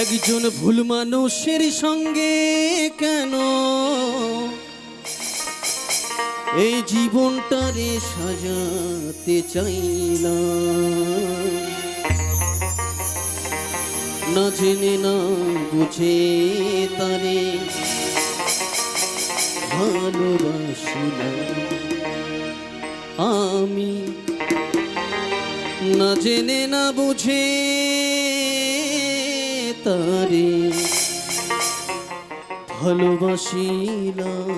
একজন ভুল মানুষের সঙ্গে কেন? এই জীবনটারে সাজাতে চাইলাম। না জেনে, না বুঝে তারে ভালোবাসিলাম। আমি না জেনে, না বুঝে তারে ভালোবাসিলাম।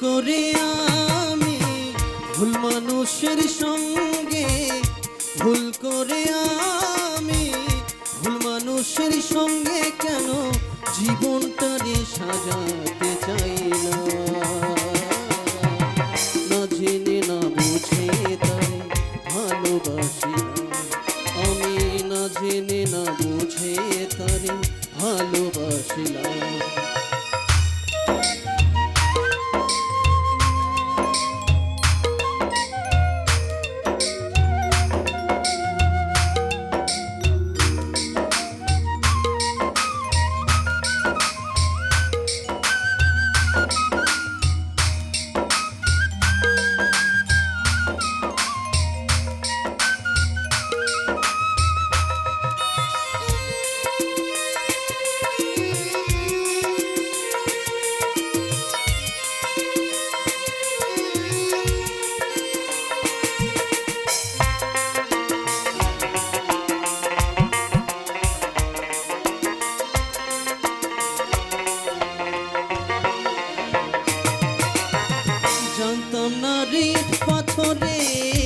করে আমি ভুল মানুষের সঙ্গে পাথরে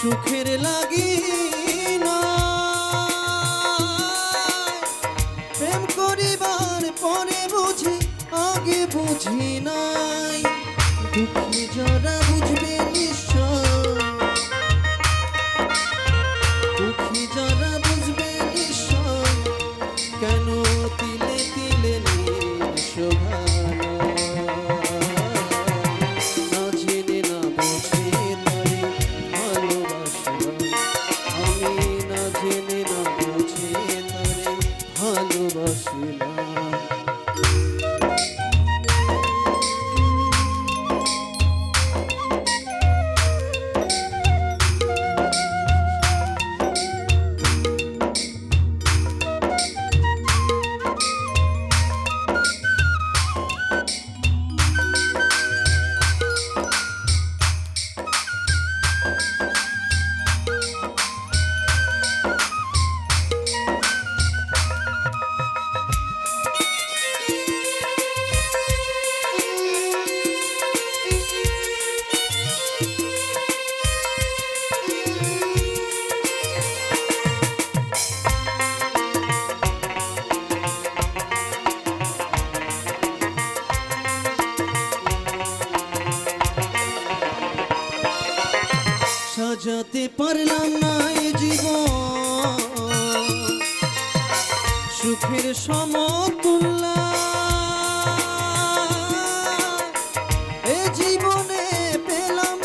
সুখে সাজাতে পারলাম না এ জীবন। সুখের সম জীবনে পেলাম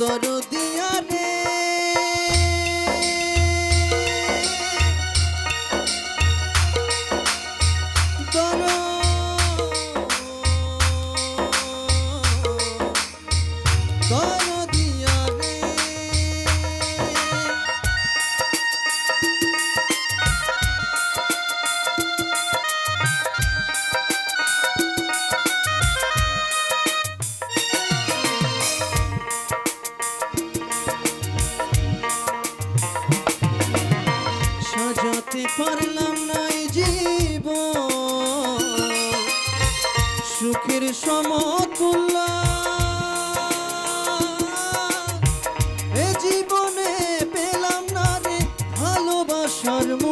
দরদ तो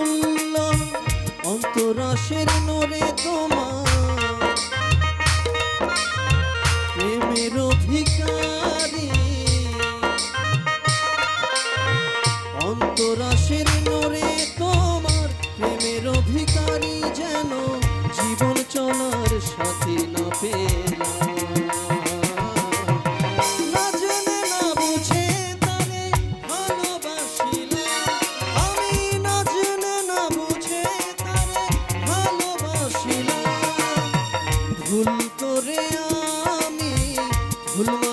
করলাম নরে তোমার প্রেমের অধিকারী। অন্তরাসের নরে তোমার প্রেমের অধিকারী যেন জীবন চলার সাথে Volume